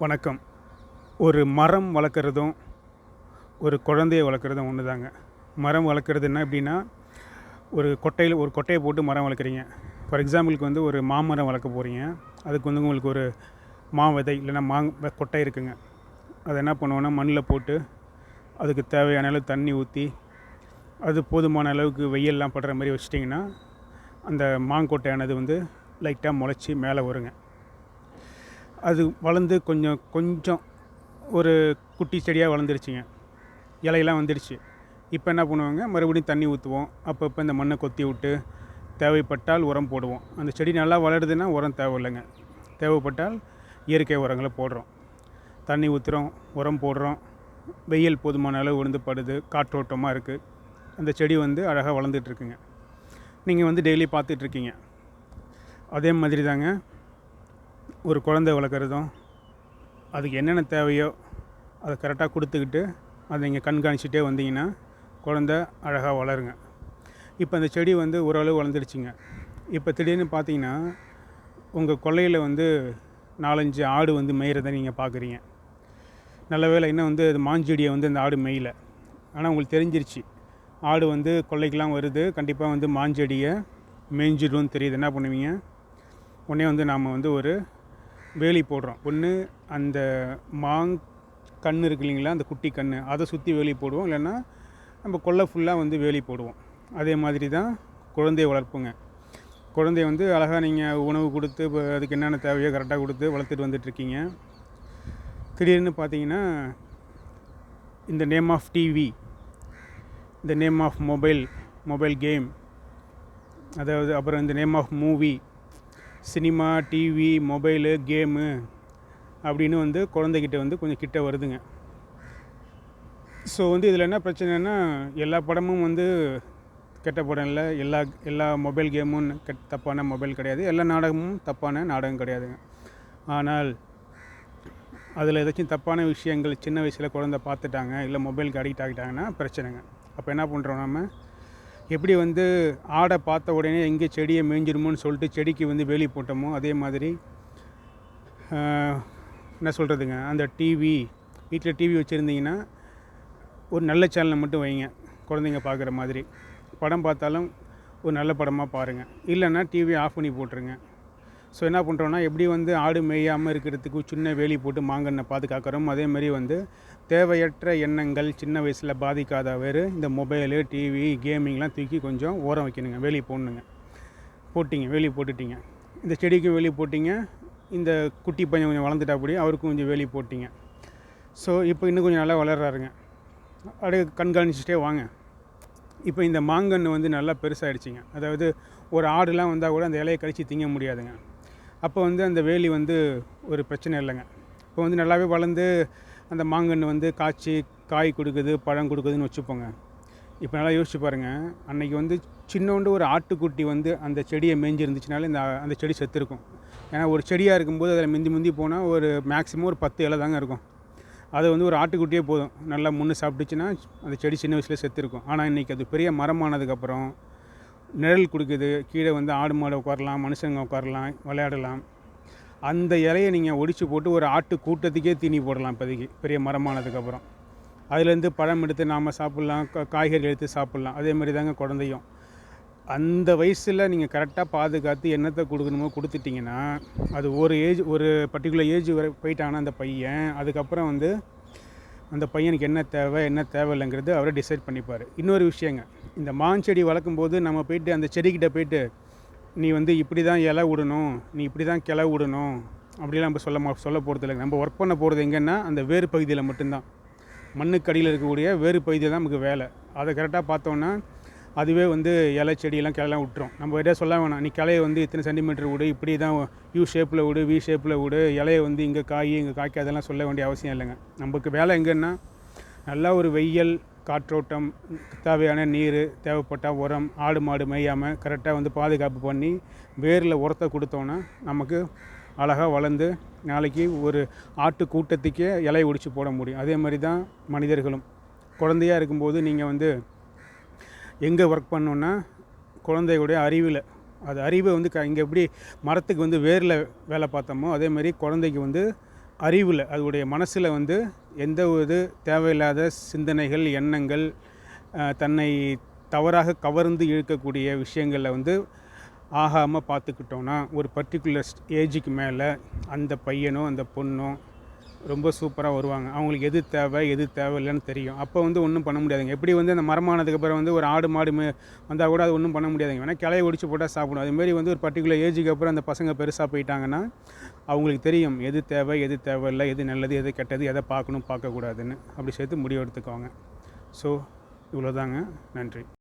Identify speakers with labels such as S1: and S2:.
S1: வணக்கம். ஒரு மரம் வளர்க்குறதும் ஒரு குழந்தைய வளர்க்குறதும் ஒன்று தாங்க. மரம் வளர்க்குறதுன்னா அப்படின்னா ஒரு கொட்டையில் ஒரு கொட்டையை போட்டு மரம் வளர்க்குறீங்க. ஃபார் எக்ஸாம்பிளுக்கு வந்து ஒரு மாமரம் வளர்க்க போகிறீங்க அதுக்கு வந்து உங்களுக்கு ஒரு மா விதை இல்லைன்னா மா கொட்டை இருக்குங்க. அதை என்ன பண்ணுவோன்னா மண்ணில் போட்டு அதுக்கு தேவையான அளவு தண்ணி ஊற்றி அது போதுமான அளவுக்கு வெயில்லாம் படுற மாதிரி வச்சிட்டிங்கன்னா அந்த மாங்கொட்டையானது வந்து லைட்டாக முளைச்சி மேலே வருங்க. அது வளர்ந்து கொஞ்சம் கொஞ்சம் ஒரு குட்டி செடியாக வளர்ந்துருச்சுங்க. இலையெல்லாம் வந்துடுச்சு இப்போ என்ன பண்ணுவாங்க? மறுபடியும் தண்ணி ஊற்றுவோம் அப்பப்போ இந்த மண்ணை கொத்தி விட்டு தேவைப்பட்டால் உரம் போடுவோம். அந்த செடி நல்லா வளருதுன்னா உரம் தேவையில்லைங்க. தேவைப்பட்டால் இயற்கை உரங்களை போடுறோம். தண்ணி ஊற்றுறோம் உரம் போடுறோம். வெயில் போதுமான அளவு விழுந்து படுது. காற்றோட்டமாக இருக்குது அந்த செடி வந்து அழகாக வளர்ந்துட்டுருக்குங்க நீங்கள் வந்து டெய்லி பார்த்துட்ருக்கீங்க அதே மாதிரி தாங்க ஒரு குழந்தை வளர்க்குறதும் அதுக்கு என்னென்ன தேவையோ அதை கரெக்டாக கொடுத்துக்கிட்டு அதை நீங்கள் கண்காணிச்சிட்டே வந்தீங்கன்னா குழந்த அழகாக வளருங்க. இப்போ அந்த செடி வந்து ஓரளவு வளர்ந்துருச்சுங்க இப்போ திடீர்னு பார்த்தீங்கன்னா உங்கள் கொல்லையில் வந்து நாலஞ்சு ஆடு வந்து மேயிறதை நீங்கள் பார்க்குறீங்க நல்ல வேளை இன்னும் வந்து அது மாஞ்செடியை வந்து அந்த ஆடு மேயல. ஆனால் உங்களுக்கு தெரிஞ்சிருச்சு. ஆடு வந்து கொல்லைக்கெலாம் வருது. கண்டிப்பாக வந்து மாஞ்செடியை மேய்ஞ்சிடும்னு தெரியுது. என்ன பண்ணுவீங்க? உடனே வந்து நாம் வந்து ஒரு வேலி போடுறோம். ஒன்று அந்த மாங் கண் இருக்கு இல்லைங்களா அந்த குட்டி கண் அதை சுற்றி வேலி போடுவோம். இல்லைன்னா நம்ம கொல்லை ஃபுல்லாக வந்து வேலி போடுவோம். அதே மாதிரி தான் குழந்தைய வளர்ப்புங்க. குழந்தைய வந்து அழகாக நீங்கள் உணவு கொடுத்து இப்போ அதுக்கு என்னென்ன தேவையோ கரெக்டாக கொடுத்து வளர்த்துட்டு வந்துட்டுருக்கீங்க திடீர்னு பார்த்தீங்கன்னா இந்த நேம் ஆஃப் டிவி இந்த name of mobile mobile game அதாவது அப்புறம் இந்த name of movie cinema TV mobile game அப்படின்னு வந்து குழந்தைகிட்ட வந்து கொஞ்சம் கிட்ட வருதுங்க. ஸோ வந்து இதில் என்ன பிரச்சனைனா எல்லா படமும் வந்து கெட்ட படம் இல்லை. எல்லா எல்லா மொபைல் கேமும் கெட் தப்பான மொபைல் கிடையாது. எல்லா நாடகமும் தப்பான நாடகம் கிடையாதுங்க. ஆனால் அதில் ஏதாச்சும் தப்பான விஷயங்கள் சின்ன வயசில் குழந்தை பார்த்துட்டாங்க இல்லை மொபைலுக்கு அடிக்ட் ஆகிட்டாங்கன்னா பிரச்சனைங்க. அப்போ என்ன பண்ணுறோம் நம்ம? எப்படி வந்து ஆடை பார்த்த உடனே எங்கே செடியை மேய்ஞ்சிருமோன்னு சொல்லிட்டு செடிக்கு வந்து வேலி போட்டோமோ அதே மாதிரி என்ன சொல்கிறதுங்க அந்த டிவி வீட்டில் டிவி வச்சுருந்தீங்கன்னா ஒரு நல்ல சேனலை மட்டும் வைங்க குழந்தைங்க பார்க்குற மாதிரி. படம் பார்த்தாலும் ஒரு நல்ல படமாக பாருங்கள் இல்லைன்னா டிவி ஆஃப் பண்ணி போட்டுருங்க. ஸோ என்ன பண்ணுறோன்னா எப்படி வந்து ஆடு மேயாமல் இருக்கிறதுக்கு சின்ன வேலி போட்டு மாங்கன்னை பாதுகாக்கிறோம் அதேமாரி வந்து தேவையற்ற எண்ணங்கள் சின்ன வயசில் பாதிக்காத வேறு இந்த மொபைலு டிவி கேமிங்லாம் தூக்கி கொஞ்சம் ஓரம் வைக்கணுங்க. வேலி போடணுங்க. போட்டிங்க வேலி போட்டுட்டீங்க. இந்த செடிக்கும் வேலி போட்டிங்க. இந்த குட்டி பையன் கொஞ்சம் வளர்ந்துட்டாப்படி அவருக்கும் கொஞ்சம் வேலி போட்டிங்க. ஸோ இப்போ இன்னும் கொஞ்சம் நல்லா வளர்றாருங்க. அப்படியே கண்காணிச்சுட்டே வாங்க. இப்போ இந்த மாங்கன்று வந்து நல்லா பெருசாகிடுச்சிங்க அதாவது ஒரு ஆடுலாம் வந்தால் கூட அந்த இலையை கழித்து திங்க முடியாதுங்க. அப்போ வந்து அந்த வேலி வந்து ஒரு பிரச்சனை இல்லைங்க. இப்போ வந்து நல்லாவே வளர்ந்து அந்த மாங்கன்று வந்து காய்ச்சி காய் கொடுக்குது பழம் கொடுக்குதுன்னு வச்சுப்போங்க. இப்போ நல்லா யோசிச்சு பாருங்கள் அன்னைக்கு வந்து சின்னோண்டு ஒரு ஆட்டுக்குட்டி வந்து அந்த செடியை மேஞ்சிருந்துச்சுனாலே இந்த அந்த செடி செத்துருக்கும். ஏன்னா ஒரு செடியாக இருக்கும்போது அதில் மிந்தி முந்தி போனால் ஒரு மேக்ஸிமம் ஒரு பத்து இலை தாங்க இருக்கும். அது வந்து ஒரு ஆட்டுக்குட்டியே போதும். நல்லா முன்னு சாப்பிட்டுச்சுன்னா அந்த செடி சின்ன வயசுலேயே செத்துருக்கும். ஆனால் இன்றைக்கி அது பெரிய மரமானதுக்கப்புறம் நிழல் கொடுக்குது. கீழே வந்து ஆடு மாடு உட்காரலாம் மனுஷங்க உட்காரலாம் விளையாடலாம். அந்த இலையை நீங்கள் ஒடிச்சு போட்டு ஒரு ஆட்டு கூட்டத்துக்கே தீனி போடலாம் இப்போதைக்கு. பெரிய மரமானதுக்கப்புறம் அதுலேருந்து பழம் எடுத்து நாம் சாப்பிட்லாம் காய்கறி எடுத்து சாப்பிட்லாம். அதே மாதிரி தாங்க குழந்தையும். அந்த வயசில் நீங்கள் கரெக்டாக பாதுகாத்து என்னத்தை கொடுக்கணுமோ கொடுத்துட்டிங்கன்னா அது ஒரு ஏஜ் ஒரு பர்டிகுலர் ஏஜ் வரை போயிட்டானா அந்த பையன் அதுக்கப்புறம் வந்து அந்த பையனுக்கு என்ன தேவை என்ன தேவையில்லைங்கிறது அவரை டிசைட் பண்ணிப்பார். இன்னொரு விஷயங்க இந்த மாஞ்செடி வளர்க்கும் போது நம்ம போயிட்டு அந்த செடிக்கிட்ட போயிட்டு நீ வந்து இப்படி தான் இலை விடணும் நீ இப்படி தான் கிளை விடணும் அப்படிலாம் நம்ம சொல்ல சொல்ல போகிறது இல்லைங்க நம்ம ஒர்க் பண்ண போகிறது எங்கன்னா அந்த வேறு பகுதியில் மட்டும்தான். மண்ணுக்கு அடியில் இருக்கக்கூடிய வேறு பகுதியில் தான் நமக்கு வேலை. அதை கரெக்டாக பார்த்தோன்னா அதுவே வந்து இலை செடியெல்லாம் கிளையெல்லாம் விட்டுரும். நம்ம எதாவது சொல்ல வேணாம். நீ கிளையை வந்து இத்தனை சென்டிமீட்டர் விடு இப்படி தான் யூ ஷேப்பில் விடு வி ஷேப்பில் விடு இலையை வந்து இங்கே காய் இங்கே காய்க்காதெல்லாம் சொல்ல வேண்டிய அவசியம் இல்லைங்க. நமக்கு வேலை எங்கன்னா நல்லா ஒரு வெயில் காற்றோட்டம் தேவையான நீர் தேவைப்பட்டால் உரம் ஆடு மாடு மேயாமல் கரெக்டாக வந்து பாதுகாப்பு பண்ணி வேரில் உரத்தை கொடுத்தோன்னா நமக்கு அழகாக வளர்ந்து நாளைக்கு ஒரு ஆட்டு கூட்டத்துக்கே இலை ஒடிச்சு போட முடியும். அதே மாதிரி தான் மனிதர்களும். குழந்தையாக இருக்கும்போது நீங்கள் வந்து எங்கே ஒர்க் பண்ணோன்னா குழந்தைகளுடைய அறிவில். அது அறிவை வந்து க இங்கே எப்படி மரத்துக்கு வந்து வேரில் வேலை பார்த்தோமோ அதே மாதிரி குழந்தைக்கு வந்து அறிவில் அதோடைய மனசில் வந்து எந்த ஒரு தேவையில்லாத சிந்தனைகள் எண்ணங்கள் தன்னை தவறாக கவர்ந்து இழுக்கக்கூடிய விஷயங்களில் வந்து ஆகாமல் பார்த்துக்கிட்டோன்னா ஒரு பர்டிகுலர் ஏஜுக்கு மேலே அந்த பையனோ அந்த பொண்ணோ ரொம்ப சூப்பராக வருவாங்க. அவங்களுக்கு எது தேவை எது தேவையில்லைன்னு தெரியும். அப்போ வந்து ஒன்றும் பண்ண முடியாதுங்க. எப்படி வந்து அந்த மரமானதுக்கு அப்புறம் வந்து ஒரு ஆடு மாடு வந்தால் கூட அது ஒன்றும் பண்ண முடியாதுங்க. வேணால் கிளைய ஒடிச்சு போட்டால் சாப்பிடும். அதுமாரி வந்து ஒரு பர்டிகுலர் ஏஜுக்கு அப்புறம் அந்த பசங்க பெருசாக போயிட்டாங்கன்னா அவங்களுக்கு தெரியும் எது தேவை எது தேவையில்லை எது நல்லது எது கெட்டது எதை பார்க்கணும் பார்க்கக்கூடாதுன்னு. அப்படி சேர்த்து முடிவு ஸோ இவ்வளோதாங்க நன்றி.